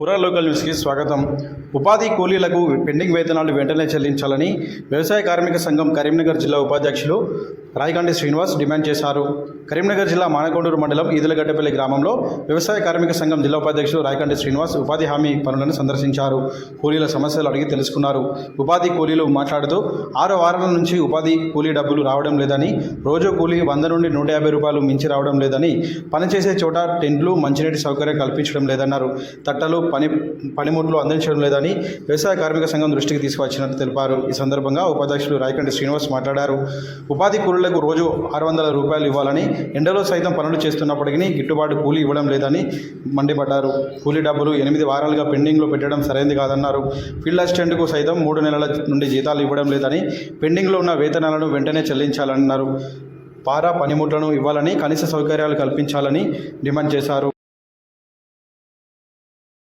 పురా లోకల్ న్యూస్కి స్వాగతం. ఉపాధి కూలీలకు పెండింగ్ వేతనాలు వెంటనే చెల్లించాలని వ్యవసాయ కార్మిక సంఘం కరీంనగర్ జిల్లా ఉపాధ్యక్షులు రాయకండి శ్రీనివాస్ డిమాండ్ చేశారు. కరీంనగర్ జిల్లా మానకొండూరు మండలం ఈదులగడ్డపల్లి గ్రామంలో వ్యవసాయ కార్మిక సంఘం జిల్లా ఉపాధ్యక్షులు రాయకండి శ్రీనివాస్ ఉపాధి హామీ పనులను సందర్శించారు. కూలీల సమస్యలు అడిగి తెలుసుకున్నారు. ఉపాధి కూలీలు మాట్లాడుతూ ఆరు వారాల నుంచి ఉపాధి కూలీ డబ్బులు రావడం లేదని రోజు కూలీ వంద నుండి నూట యాభై రూపాయలు మించి రావడం లేదని పనిచేసే చోట టెంట్లు మంచినీటి సౌకర్యం కల్పించడం లేదన్నారు. తట్టలు పని పనిముట్లు అందించడం లేదని వ్యవసాయ కార్మిక సంఘం దృష్టికి తీసుకువచ్చినట్లు తెలిపారు. ఈ సందర్భంగా ఉపాధ్యక్షులు రాయకండి శ్రీనివాస్ మాట్లాడారు. ఉపాధి కూలీలకు రోజు ఆరు వందల రూపాయలు ఇవ్వాలని ఎండలో సైతం పనులు చేస్తున్నప్పటికీ గిట్టుబాటు కూలీ ఇవ్వడం లేదని మండిపడ్డారు. కూలీ డబ్బులు ఎనిమిది వారాలుగా పెండింగ్లో పెట్టడం సరైనది కాదన్నారు. ఫీల్డ్ అసిస్టెంట్కు సైతం మూడు నెలల నుండి జీతాలు ఇవ్వడం లేదని పెండింగ్లో ఉన్న వేతనాలను వెంటనే చెల్లించాలన్నారు. పారా పనిముట్లను ఇవ్వాలని కనీస సౌకర్యాలు కల్పించాలని డిమాండ్ చేశారు.